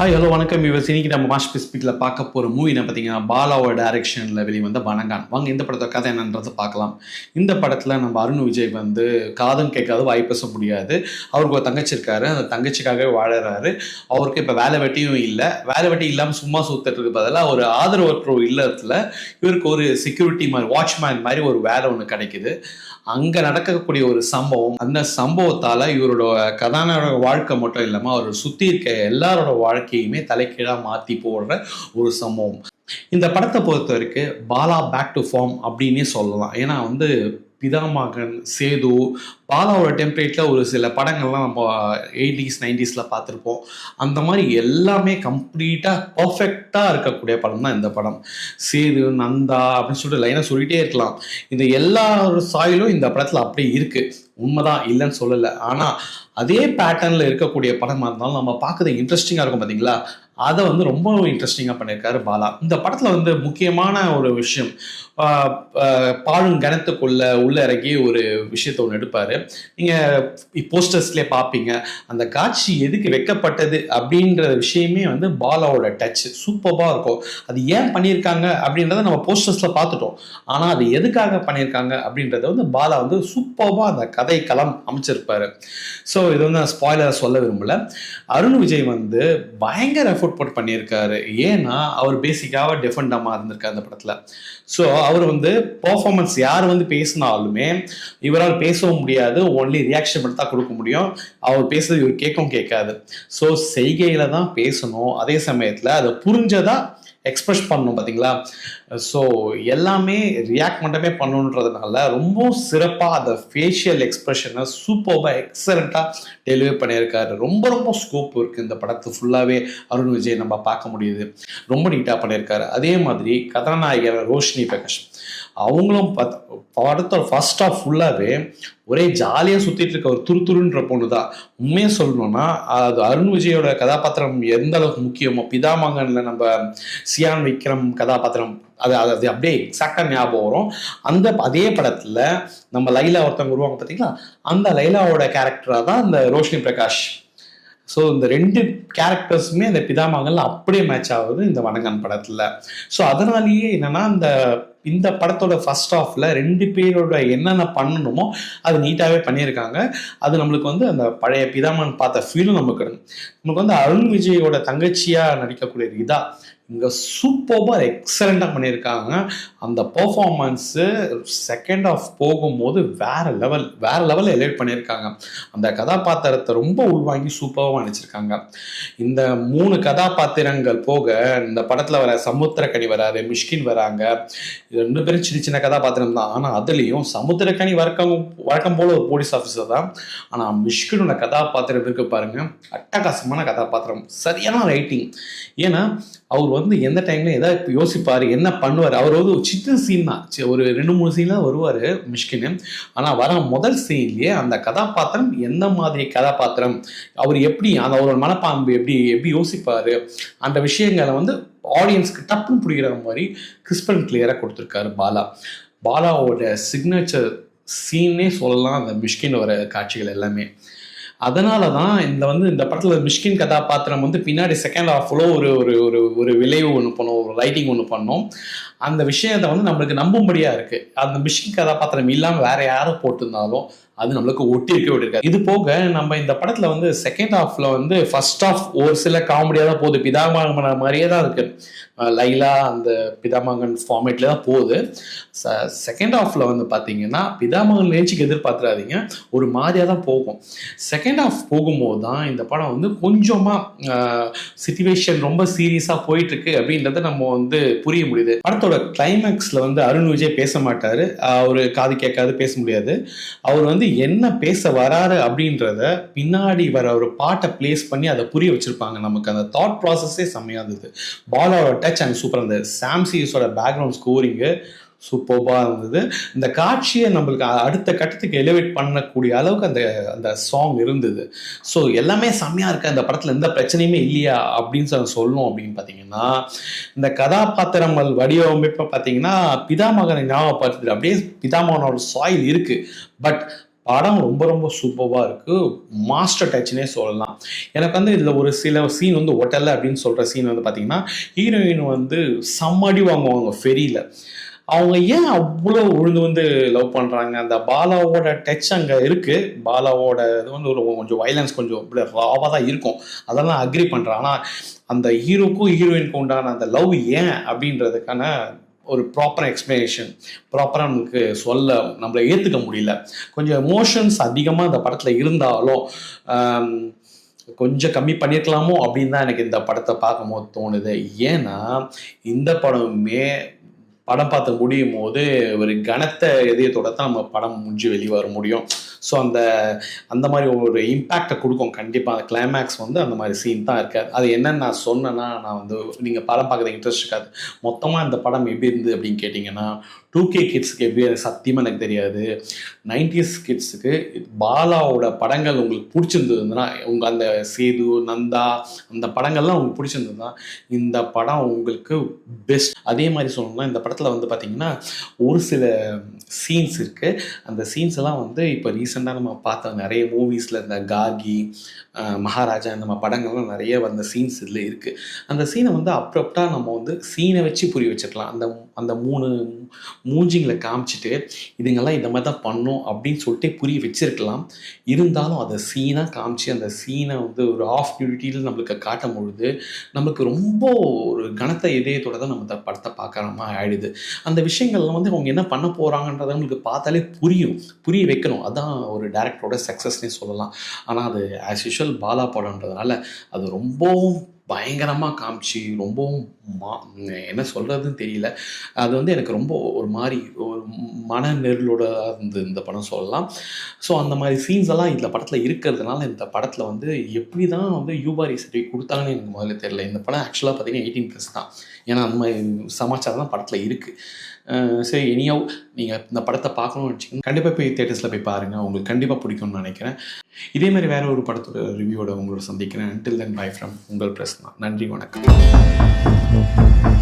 Hi hello வணக்கம். இவர் இன்னைக்கு நம்ம மாஷ் ஸ்பீக்கில் பார்க்க போகிற மூவி என்ன பார்த்தீங்கன்னா பாலாவோட டைரக்ஷனில் வெளிவந்த வணங்கான் வாங்க இந்த படத்தோட கதை என்னன்றதை பார்க்கலாம். இந்த படத்தில் நம்ம அருண் விஜய் வந்து காதும் கேட்காது வாய் பேச முடியாது. அவருக்கு ஒரு தங்கச்சி இருக்காரு. அந்த தங்கச்சிக்காகவே வாழறாரு. அவருக்கு இப்போ வேலை வெட்டியும் இல்லை. வேலை வெட்டி இல்லாமல் சும்மா சுத்துறதுக்கு பதிலாக ஒரு ஆதரவற்ற இல்லத்தில் இவருக்கு ஒரு செக்யூரிட்டி மாதிரி வாட்ச்மேன் மாதிரி ஒரு வேலை ஒன்று கிடைக்குது. அங்கே நடக்கக்கூடிய ஒரு சம்பவம் அந்த சம்பவத்தால் இவரோட கதாநாயக வாழ்க்கை மட்டும் இல்லாமல் அவர் சுற்றி இருக்க எல்லாரோட வாழ்க்கையுமே தலைகீழாக மாற்றி போடுற ஒரு சம்பவம். இந்த படத்தை பொறுத்த வரைக்கும் பாலா பேக் டு ஃபார்ம் அப்படின்னே சொல்லலாம். ஏன்னா வந்து பிதாமகன் சேது பாலாவோட டெம்ப்ளேட்டில் ஒரு சில படங்கள்லாம் நம்ம எயிட்டிஸ் நைன்டிஸில் பார்த்துருப்போம். அந்த மாதிரி எல்லாமே கம்ப்ளீட்டாக பர்ஃபெக்டாக இருக்கக்கூடிய படம் தான் இந்த படம். சேது நந்தா அப்படின்னு சொல்லிட்டு லைனாக சொல்லிகிட்டே இருக்கலாம். இந்த எல்லா ஒரு இந்த படத்தில் அப்படியே இருக்குது உண்மைதான் இல்லைன்னு சொல்லலை. ஆனால் அதே பேட்டர்னில் இருக்கக்கூடிய படமாக இருந்தாலும் நம்ம பார்க்குறது இன்ட்ரெஸ்டிங்காக இருக்கும் பார்த்தீங்களா அதை வந்து ரொம்ப இன்ட்ரெஸ்டிங்காக பண்ணியிருக்காரு பாலா. இந்த படத்தில் வந்து முக்கியமான ஒரு விஷயம் பாழும் கணத்துக்குள்ள உள்ள இறங்கி ஒரு விஷயத்தை ஒன்று எடுப்பார். நீங்கள் போஸ்டர்ஸ்லேயே பார்ப்பீங்க அந்த காட்சி எதுக்கு வைக்கப்பட்டது அப்படின்ற விஷயமே வந்து பாலாவோட டச் சூப்பராக இருக்கும். அது ஏன் பண்ணியிருக்காங்க அப்படின்றத நம்ம போஸ்டர்ஸில் பார்த்துட்டோம் ஆனால் அது எதுக்காக பண்ணியிருக்காங்க அப்படின்றத வந்து பாலா வந்து சூப்பராக அந்த கதை களம் அமைச்சிருப்பாரு. ஸோ இது வந்து நான் ஸ்பாய்லர் சொல்ல விரும்பல. அருண் விஜய் வந்து பயங்கர எஃபோர்ட் போட்டு பண்ணியிருக்காரு. ஏன்னா அவர் பேசிக்காக டிஃபெண்டமாக இருந்திருக்காரு அந்த படத்தில். ஸோ அவர் வந்து பர்ஃபார்மன்ஸ் யார் வந்து பேசினாலுமே இவரால் பேசவும் முடியாது ஒன்லி ரியாக்ஷன் மட்டும் தான் கொடுக்க முடியும். அவர் பேசுறது இவர் கேட்கவும் கேட்காது. ஸோ செய்கையில தான் பேசணும். அதே சமயத்தில் அதை புரிஞ்சதா எக்ஸ்பிரஸ் பண்ணணும் பார்த்தீங்களா ஸோ எல்லாமே ரியாக்ட் மட்டுமே பண்ணணுன்றதுனால ரொம்ப சிறப்பாக அந்த ஃபேஷியல் எக்ஸ்பிரஷனை சூப்பராக எக்ஸலண்ட்டாக டெலிவரி பண்ணியிருக்காரு. ரொம்ப ரொம்ப ஸ்கோப் இருக்குது இந்த படத்தை ஃபுல்லாகவே அருண் விஜய் நம்ம பார்க்க முடியுது. ரொம்ப நீட்டாக பண்ணியிருக்காரு. அதே மாதிரி கதாநாயகர் ரோஷினி பிரகாஷ். அவங்களும் பத் படத்தோட ஃபர்ஸ்ட் ஆஃப் ஃபுல்லாகவே ஒரே ஜாலியாக சுற்றிட்டு இருக்க ஒரு துருதுருன்ற பொண்ணு தான் உண்மையாக சொல்லணும்னா அது அருண் விஜயோட கதாபாத்திரம் எந்த அளவுக்கு முக்கியமோ பிதாமகனில் நம்ம சியான் விக்ரம் கதாபாத்திரம் அது அது அப்படியே எக்ஸாக்டாக ஞாபகம் வரும். அந்த அதே படத்தில் நம்ம லைலா ஒருத்தவங்க வருவாங்க பார்த்தீங்களா அந்த லைலாவோட கேரக்டராக தான் இந்த ரோஷினி பிரகாஷ். ஸோ இந்த ரெண்டு கேரக்டர்ஸுமே இந்த பிதாமகன்ல அப்படியே மேட்ச் ஆகுது இந்த வணங்கன் படத்தில். ஸோ அதனாலேயே என்னன்னா இந்த இந்த படத்தோட ஃபர்ஸ்ட் ஆஃப்ல ரெண்டு பேரோட என்னென்ன பண்ணணுமோ அது நீட்டாகவே பண்ணியிருக்காங்க. அது நம்மளுக்கு வந்து அந்த பழைய பிதாமன் பார்த்த ஃபீலும் நமக்கு நமக்கு வந்து அருண் விஜயோட தங்கச்சியாக நடிக்கக்கூடிய இதா. இங்கே சூப்பராக எக்ஸலண்ட்டாக பண்ணியிருக்காங்க. அந்த பர்ஃபார்மன்ஸு செகண்ட் ஆஃப் போகும்போது வேற லெவல் வேற லெவலில் எலிவேட் பண்ணியிருக்காங்க. அந்த கதாபாத்திரத்தை ரொம்ப உள்வாங்கி சூப்பராக நினச்சிருக்காங்க இந்த மூணு கதாபாத்திரங்கள் போக இந்த படத்தில் வர சமுத்திரக்கனி வராரு மிஷ்கின் வராங்க. இது ரெண்டு பேரும் சின்ன சின்ன கதாபாத்திரம் தான். ஆனால் அதுலேயும் சமுத்திரக்கனி வழக்கம் வழக்கம் போல் ஒரு போலீஸ் ஆஃபீஸர் தான். ஆனால் மிஷ்கினோட கதாபாத்திரம் இருக்கு பாருங்க. அட்டகாசமான கதாபாத்திரம். சரியான ரைட்டிங் ஏன்னா அவர் வந்து எந்த டைம்ல எதாவது யோசிப்பார் என்ன பண்ணுவார்? அவர் வந்து ஒரு சின்ன சீன் தான். ஒரு ரெண்டு மூணு சீன் தான் வருவார் மிஷ்கின். ஆனால் வர முதல் சீன்லேயே அந்த கதாபாத்திரம் எந்த மாதிரி கதாபாத்திரம்? அவர் எப்படி அந்த அவரோட மனப்பாம்பு எப்படி எப்படி யோசிப்பார்? அந்த விஷயங்களை வந்து ஆடியன்ஸ்க்கு டப்புன்னு பிடிக்கிற மாதிரி கிறிஸ்பன் கிளியராக கொடுத்துருக்காரு பாலா. பாலாவோட சிக்னேச்சர் சீனே சொல்லலாம் அந்த மிஷ்கின் வர காட்சிகள் எல்லாமே. அதனால தான் இந்த வந்து இந்த படத்தில் மிஷ்கின் கதாபாத்திரம் வந்து பின்னாடி செகண்ட் ஹாஃப்ல ஒரு ஒரு ஒரு ஒரு விளைவு ஒன்று பண்ணோம் ஒரு ரைட்டிங் ஒன்று பண்ணோம். அந்த விஷயத்தை வந்து நம்மளுக்கு நம்பும்படியா இருக்கு. அந்த மிஷ்கின் கதாபாத்திரம் இல்லாமல் வேற யாரும் போட்டிருந்தாலும் அது நம்மளுக்கு ஒட்டி இருக்க விட்டுருக்காரு இது போக நம்ம இந்த படத்துல வந்து செகண்ட் ஹாஃப்ல வந்து ஃபர்ஸ்ட் ஹாஃப் ஒரு சில காமெடியாக தான் போகுது. பிதாமகன் மாதிரியே தான் இருக்கு. லைலா அந்த பிதாமகன் ஃபார்மேட்ல தான் போகுது. செகண்ட் ஹாஃப்ல வந்து பாத்தீங்கன்னா பிதாமகன் நேச்சுக்கு எதிர்பார்த்துறாதீங்க ஒரு மாதிரியா தான் போகும். செகண்ட் ஹாஃப் போகும்போது தான் இந்த படம் வந்து கொஞ்சமா சுச்சுவேஷன் ரொம்ப சீரியஸா போயிட்டு இருக்கு அப்படின்றத நம்ம வந்து புரிய முடியுது. படத்தோட கிளைமேக்ஸ்ல வந்து அருண் விஜய் பேச மாட்டாரு. அவரு காது கேட்காது பேச முடியாது. அவர் வந்து என்ன பேச வராரு அப்படின்றத பின்னாடி வர ஒரு பாட்டை பிளேஸ் பண்ணி அதை புரிய வச்சிருப்பாங்க. நமக்கு அந்த தாட் ப்ராசஸே செம்மையா இருந்தது. பாலாவோட டச் அண்ட் சூப்பர் அந்த சாம்சிஸோட பேக்ரவுண்ட் ஸ்கோரிங்கு சூப்பர்பாக இருந்தது. இந்த காட்சியை நம்மளுக்கு அடுத்த கட்டத்துக்கு எலிவேட் பண்ணக்கூடிய அளவுக்கு அந்த அந்த சாங் இருந்தது. ஸோ எல்லாமே செம்மையாக இருக்க? அந்த படத்தில் எந்த பிரச்சனையுமே இல்லையா? அப்படின்னு சொல்லி சொல்லணும் அப்படின்னு பார்த்தீங்கன்னா இந்த கதாபாத்திரங்கள் வடிவமைப்பை பார்த்தீங்கன்னா பிதாமகனை ஞாபகப்படுத்துது அப்படியே பிதாமகனோட சாயில் இருக்கு. பட் படம் ரொம்ப ரொம்ப சூப்பராக இருக்குது மாஸ்டர் டச்னே சொல்லலாம். எனக்கு வந்து இதில் ஒரு சில சீன் வந்து ஒட்டலை அப்படின்னு சொல்கிற சீன் வந்து பார்த்தீங்கன்னா ஹீரோயின் வந்து சம்மடி வாங்குவாங்க ஃபெரியில் அவங்க ஏன் அவ்வளோ உழுந்து வந்து லவ் பண்ணுறாங்க அந்த பாலாவோட டச் அங்கே இருக்குது பாலாவோட இது வந்து ஒரு கொஞ்சம் வைலன்ஸ் கொஞ்சம் இப்படி ராவாக தான் இருக்கும். அதெல்லாம் அக்ரி பண்ணுறேன் ஆனால் அந்த ஹீரோக்கும் ஹீரோயினுக்கும் உண்டான அந்த லவ் ஏன் அப்படின்றதுக்கான ஒரு ப்ராப்பர் எக்ஸ்பிளனேஷன் ப்ராப்பராக நமக்கு சொல்ல நம்மளை ஏற்றுக்க முடியல. கொஞ்சம் எமோஷன்ஸ் அதிகமாக இந்த படத்தில் இருந்தாலும் கொஞ்சம் கம்மி பண்ணியிருக்கலாமோ அப்படின்னு தான் எனக்கு இந்த படத்தை பார்க்கும்போது தோணுது. ஏன்னா இந்த படமுமே படம் பார்த்து முடியும் போது ஒரு கனத்த இதயத்தோட தான் நம்ம படம் முடிஞ்சு வெளியே வர முடியும். ஸோ அந்த அந்த மாதிரி ஒரு இம்பேக்டை கொடுக்கும். கண்டிப்பாக அந்த கிளைமேக்ஸ் வந்து அந்த மாதிரி சீன் தான் இருக்காது அது என்னன்னு நான் சொன்னேன்னா நான் வந்து நீங்கள் படம் பார்க்குறது இன்ட்ரெஸ்ட் இருக்காது. மொத்தமாக இந்த படம் எப்படி இருந்து அப்படின்னு கேட்டிங்கன்னா டூ கே கிட்ஸ்க்கு எப்படி அது சத்தியமாக எனக்கு தெரியாது. நைன்டிஸ் கிட்ஸுக்கு பாலாவோட படங்கள் உங்களுக்கு பிடிச்சிருந்ததுன்னா உங்கள் அந்த சேது நந்தா அந்த படங்கள்லாம் உங்களுக்கு பிடிச்சிருந்ததுன்னா இந்த படம் உங்களுக்கு பெஸ்ட் அதே மாதிரி சொல்லணும்னா இந்த படத்தில் வந்து பார்த்தீங்கன்னா ஒரு சில சீன்ஸ் இருக்குது அந்த சீன்ஸ் எல்லாம் வந்து இப்போ ரீசெண்டாக நம்ம பார்த்த நிறைய மூவிஸில் இந்த காகி மகாராஜா இந்த மாதிரி படங்கள்லாம் நிறைய வந்த சீன்ஸ் இதில் இருக்குது அந்த சீனை வந்து அப்ரப்டாக நம்ம வந்து சீனை வச்சு புரிய வச்சுக்கலாம். அந்த அந்த மூணு மூஞ்சிங்களை காமிச்சிட்டு இதுங்கெல்லாம் இந்த மாதிரி தான் பண்ணும் அப்படின்னு சொல்லிட்டு புரிய வச்சிருக்கலாம். இருந்தாலும் அதை சீனாக காமிச்சு அந்த சீனை வந்து ஒரு ஆஃப் நியூட்டியில் நம்மளுக்கு காட்டும் பொழுது நம்மளுக்கு ரொம்ப ஒரு கனத்த இதயத்தோட தான் நம்ம படத்தை பார்க்குற மாதிரி ஆயிடுது. அந்த விஷயங்கள்லாம் வந்து அவங்க என்ன பண்ண போகிறாங்கன்றத நம்மளுக்கு பார்த்தாலே புரியும். புரிய வைக்கணும். அதான் ஒரு டேரக்டரோட சக்ஸஸ்னே சொல்லலாம். ஆனால் அது ஆஸ் யூஷுவல் பாலா படம்ன்றதுனால அது ரொம்பவும் பயங்கரமாக காமிச்சு ரொம்பவும் மா என்ன சொல்கிறதுன்னு தெரியல. அது வந்து எனக்கு ரொம்ப ஒரு மாதிரி ஒரு மன நெருளோட இருந்து இந்த படம் சொல்லலாம். ஸோ அந்த மாதிரி சீன்ஸ் எல்லாம் இந்த படத்தில் இருக்கிறதுனால இந்த படத்தில் வந்து எப்படி தான் வந்து யூபாரி சர்டிஃபிகேட் கொடுத்தாங்கன்னு எனக்கு முதல்ல தெரியல. இந்த படம் ஆக்சுவலாக பார்த்தீங்கன்னா எயிட்டீன் ப்ளஸ் தான். ஏன்னா அந்த மாதிரி சமாச்சாரம் தான் படத்தில் இருக்குது சரி இனியோ நீங்கள் இந்த படத்தை பார்க்கணும்னு வச்சுக்கோங்க கண்டிப்பாக போய் தேட்டர்ஸில் போய் பாருங்கள் உங்களுக்கு கண்டிப்பாக பிடிக்கும்னு நினைக்கிறேன். இதே மாதிரி வேறு ஒரு படத்தோட ரிவ்யூவோட உங்களோட சந்திக்கிறேன். Until தென் பை ஃப்ரம் உங்கள் பிரஸ்னா. நன்றி வணக்கம்.